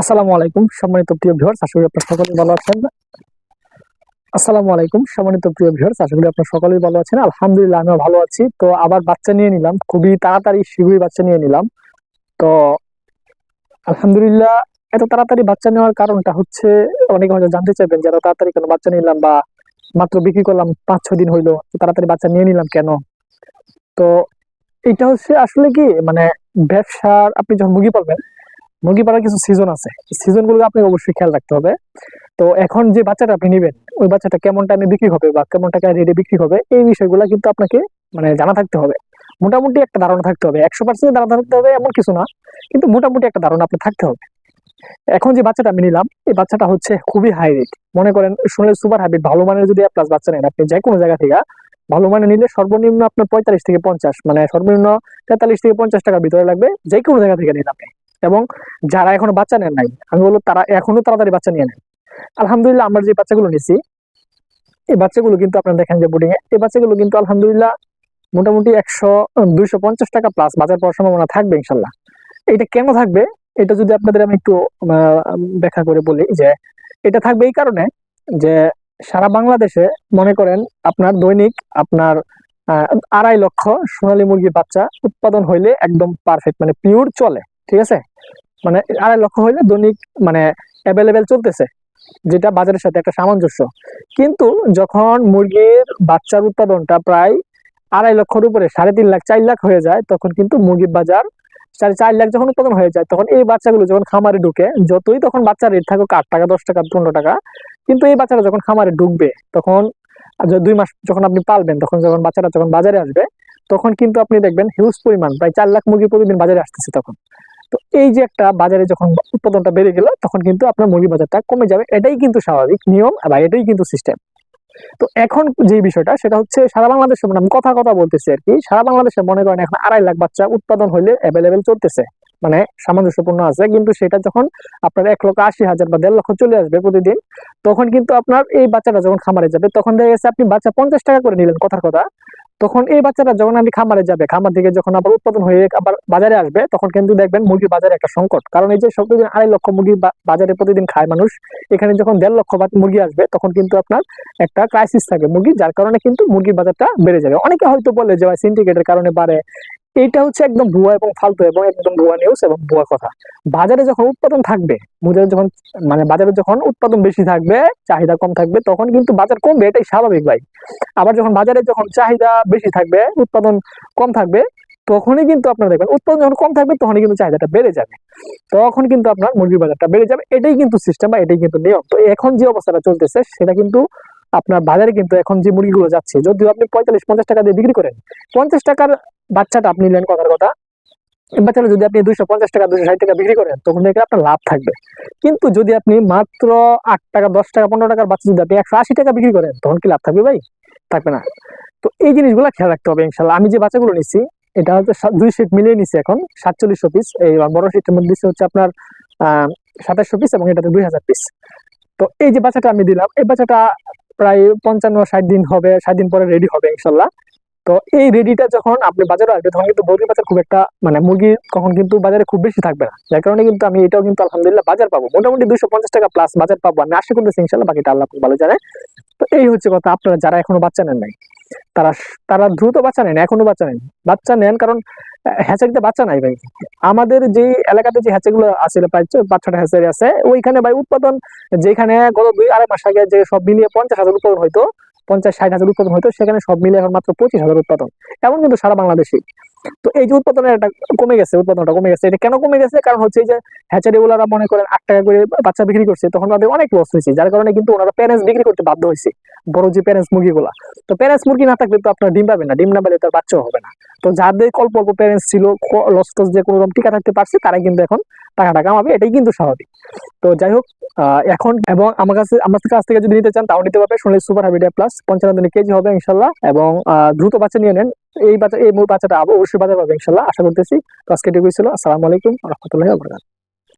আসসালামু আলাইকুম, সম্মানিত প্রিয় ভিউয়ার্স আশা করি আপনারা সকলেই ভালো আছেন। আসসালামু আলাইকুম, সম্মানিত প্রিয় ভিউয়ার্স আশা করি আপনারা সকলেই ভালো আছেন। আলহামদুলিল্লাহ, আমিও ভালো আছি। তো আবার বাচ্চা নিয়ে নিলাম, খুবই তাড়াতাড়ি, শীঘ্রই বাচ্চা নিয়ে নিলাম। তো আলহামদুলিল্লাহ, এত তাড়াতাড়ি বাচ্চা নেওয়ার কারণটা হচ্ছে, অনেকে হয়তো জানতে চাইবেন যে এত তাড়াতাড়ি কেন বাচ্চা নিলাম বা মাত্র বিক্রি করলাম পাঁচ ছয় দিন হইল তাড়াতাড়ি বাচ্চা নিয়ে নিলাম কেন? তো এটা হচ্ছে আসলে কি মানে ব্যবসার, আপনি যখন মুরগি পালবেন মুরগি পালার কিছু সিজন আছে। সিজনগুলো আপনাকে অবশ্যই খেয়াল রাখতে হবে। তো এখন যে বাচ্চাটা আপনি নেবেন, ওই বাচ্চাটা কেমন টাইমে বিক্রি হবে বা কেমন টাকায় রেটে বিক্রি হবে, এই বিষয়গুলো কিন্তু আপনাকে মানে জানা থাকতে হবে। মোটামুটি একটা ধারণা থাকতে হবে। একশো পার্সেন্ট ধারণা থাকতে হবে, এমন কিছু না। কিন্তু মোটামুটি একটা ধারণা আপনি থাকতে হবে। এখন যে বাচ্চাটা আমি নিলাম, এই বাচ্চাটা হচ্ছে খুবই হাই রেট মনে করেন, শুনলে সুপার হাইব্রিড ভালো মানের যদি প্লাস বাচ্চা নেন, আপনি যে কোনো জায়গা থেকে, ভালো মানে নিলে সর্বনিম্ন আপনার পঁয়তাল্লিশ থেকে পঞ্চাশ মানে সর্বনিম্ন তেতাল্লিশ থেকে পঞ্চাশ টাকার ভিতরে লাগবে যে কোনো জায়গা থেকে নিন আপনি। এবং যারা এখনও বাচ্চা নেন নাই, আমি বলব তারা এখনও তাড়াতাড়ি বাচ্চা নিয়ে নেন আলহামদুলিল্লাহ, আমরা যে বাচ্চাগুলো নিছি, এই বাচ্চাগুলো কিন্তু আপনারা দেখেন যে বোর্ডিং এ, এই বাচ্চাগুলো কিন্তু আলহামদুলিল্লাহ মোটামুটি একশো দুইশো পঞ্চাশ টাকা প্লাস বাজার পাওয়ার সম্ভাবনা থাকবে ইনশাল্লাহ। এটা কেন থাকবে? এটা যদি আপনাদের আমি একটু ব্যাখ্যা করে বলি যে, এটা থাকবে এই কারণে যে সারা বাংলাদেশে মনে করেন আপনার দৈনিক আপনার আড়াই লক্ষ সোনালী মুরগির বাচ্চা উৎপাদন হইলে একদম পারফেক্ট মানে পিওর চলে। ঠিক আছে? মানে আড়াই লক্ষ হইলে দৈনিক মানে অ্যাভেলেবেল চলতেছে, যেটা বাজারের সাথে একটা সামঞ্জস্য। কিন্তু যখন মুরগির বাচ্চার উৎপাদনটা প্রায় আড়াই লক্ষর উপরে, সাড়ে তিন লাখ, চার লাখ হয়ে যায়, তখন কিন্তু মুরগির বাজার সাড়ে চার লাখ যখন উৎপাদন হয়ে যায়, তখন এই বাচ্চাগুলো যখন খামারে ঢুকে, যতই তখন বাচ্চার রেট থাকুক আট টাকা, দশ টাকা, পনেরো টাকা, কিন্তু এই বাচ্চারা যখন খামারে ঢুকবে, তখন দুই মাস যখন আপনি পালবেন, তখন যখন বাচ্চারা যখন বাজারে আসবে, তখন কিন্তু আপনি দেখবেন হিউজ পরিমাণ, প্রায় চার লাখ মুরগি প্রতিদিন বাজারে আসতেছে তখন। তো এই যে একটা বাজারে যখন উৎপাদনটা বেড়ে গেল, তখন কিন্তু আপনার মুরগি বাজারটা কমে যাবে। এটাই কিন্তু স্বাভাবিক নিয়ম বা এটাই কিন্তু সিস্টেম তো এখন যে বিষয়টা, সেটা হচ্ছে সারা বাংলাদেশে মানে আমি কথা কথা বলতেছি আর কি, সারা বাংলাদেশে মনে করেন এখন আড়াই লাখ বাচ্চা উৎপাদন হইলে অ্যাভেলেবেল চলতেছে। মানে সামঞ্জস্যপূর্ণ আছে, কিন্তু সেটা যখন আপনার এক লক্ষ আশি হাজার বা দেড় লক্ষ চলে আসবে প্রতিদিন, তখন কিন্তু আপনার এই বাচ্চাটা যখন খামারে যাবে, তখন দেখা গেছে আপনি বাচ্চা পঞ্চাশ টাকা করে নিলেন কথার কথা। তখন এই বাচ্চাটা যখন আপনি খামারে যাবে, খামার থেকে যখন আবার উৎপাদন হয়ে আবার বাজারে আসবে, তখন কিন্তু দেখবেন মুরগির বাজারে একটা সংকট। কারণ এই যে সব প্রতিদিন আড়াই লক্ষ মুরগি বাজারে প্রতিদিন খায় মানুষ, এখানে যখন দেড় লক্ষ মুরগি আসবে, তখন কিন্তু আপনার একটা ক্রাইসিস থাকে মুরগি যার কারণে কিন্তু মুরগির বাজারটা বেড়ে যাবে। অনেকে হয়তো বলে যে সিন্ডিকেটের কারণে বাড়ে এইটা হচ্ছে একদম ভুয়া এবং ফালতু এবং একদম ভুয়া নিউজ এবং ভুয়া কথা। বাজারে যখন উৎপাদন থাকবে, বাজারে যখন মানে বাজারে যখন উৎপাদন বেশি থাকবে, চাহিদা কম থাকবে, তখন কিন্তু বাজার কমবে, এটাই স্বাভাবিক ভাই। আবার যখন বাজারে যখন চাহিদা বেশি থাকবে, উৎপাদন কম থাকবে, তখনই কিন্তু আপনার দেখবেন, উৎপাদন যখন কম থাকবে, তখনই কিন্তু চাহিদাটা বেড়ে যাবে। তখন কিন্তু আপনার মুরগির বাজারটা বেড়ে যাবে, এটাই কিন্তু সিস্টেম বা এটাই কিন্তু নিয়ম। তো এখন যে অবস্থাটা চলতেছে, সেটা কিন্তু আপনার বাজারে কিন্তু এখন যে মুরগিগুলো যাচ্ছে, যদিও আপনি পঁয়তাল্লিশ, পঞ্চাশ টাকা দিয়ে বিক্রি করেন, পঞ্চাশ টাকার বাচ্চাটা আপনি নিলেন কথার কথা। বাচ্চাটা যদি আপনি দুইশো পঞ্চাশ টাকা, দুইশো ষাট টাকা বিক্রি করেন, তখন দেখে আপনার লাভ থাকবে। কিন্তু যদি আপনি মাত্র আট টাকা, দশ টাকা, পনেরো টাকার বাচ্চা যদি আপনি একশো আশি টাকা বিক্রি করেন, তখন কি লাভ থাকবে ভাই? থাকবে না। তো এই জিনিসগুলো খেয়াল রাখতে হবে ইনশাল্লাহ। আমি যে বাচ্চাগুলো নিচ্ছি এটা হচ্ছে দুই সিট মিলিয়ে নিচ্ছি এখন, সাতচল্লিশশো পিস এই বড় সিটের মধ্যে দিচ্ছে হচ্ছে আপনার, আহ, সাতাশশো পিস এবং এটাতে দুই হাজার পিস তো এই যে বাচ্চাটা আমি দিলাম, এই বাচ্চাটা প্রায় পঞ্চান্ন, ষাট দিন হবে, ষাট দিন পরে রেডি হবে ইনশাল্লাহ। তো এই রেডিটা যখন আপনি বাজারে আসবে তখন কিন্তু মুরগির বাজার খুব একটা মানে মুরগি তখন কিন্তু বাজারে খুব বেশি থাকবে না। যার কারণে কিন্তু আমি এটাও কিন্তু আলহামদুলিল্লাহ বাজার পাবো। মোটামুটি দুশো পঞ্চাশ টাকা প্লাস বাজার পাবো। আমি আশা করতেছি ইনশাল্লাহ বাকিটা আল্লাহ ভালো জানে। তো এই হচ্ছে কথা, আপনারা যারা এখনও বাচ্চা নেন নাই তারা তারা দ্রুত বাচ্চা নেন এখনও বাচ্চা নেন বাচ্চা নেন কারণ হ্যাচারিতে বাচ্চা নাই ভাই। আমাদের যে এলাকাতে যে হ্যাচারিগুলো আছে, প্রায় পাঁচ ছটা হ্যাচারি আছে, ওইখানে ভাই উৎপাদন যেখানে গত দুই, আড়াই মাস আগে যে সব মিলিয়ে পঞ্চাশ হাজার উৎপাদন হয়তো পঞ্চাশ, ষাট হাজার উৎপাদন হয়তো, সেখানে সব মিলে এখন মাত্র পঁচিশ হাজার উৎপাদন। এমন কিন্তু সারা বাংলাদেশে। তো এই যে উৎপাদনের একটা কমে গেছে, উৎপাদনটা কমে গেছে, এটা কেন কমে গেছে? কারণ হচ্ছে যে হ্যাচারি ওনারা মনে করেন আট টাকা করে বাচ্চা বিক্রি করছে, তখন তাদের অনেক লস হয়েছে, যার কারণে কিন্তু ওনারা প্যারেন্টস বিক্রি করতে বাধ্য হয়েছে, বড় যে প্যারেন্টস মুরগিগুলা। তো প্যারেন্টস মুরগি না থাকলে তো আপনার ডিম পাবে না, ডিম না পেলে তার বাচ্চাও হবে না। তো যাদের অল্প অল্প প্যারেন্টস ছিল লস টস যে কোনো রকম টিকা থাকতে পারছে, তারাই কিন্তু এখন টাকাটা কামাবে, এটাই কিন্তু স্বাভাবিক। তো যাই হোক এখন এবং আমার কাছে, আমার কাছ থেকে যদি নিতে চান, তাও নিতে পারবে শুনলে সুপার হাইব্রিড প্লাস পঞ্চান্ন কেজি হবে ইনশাল্লাহ এবং দ্রুত বাচ্চা নিয়ে নেন। এই বাচ্চা, এই বাচ্চাটা অবশ্যই বাজার পাবে ইনশাল্লাহ, আশা করতেছি। তো আজকে এটুকুই ছিল, আসসালামু আলাইকুম, রহমতুল্লাহ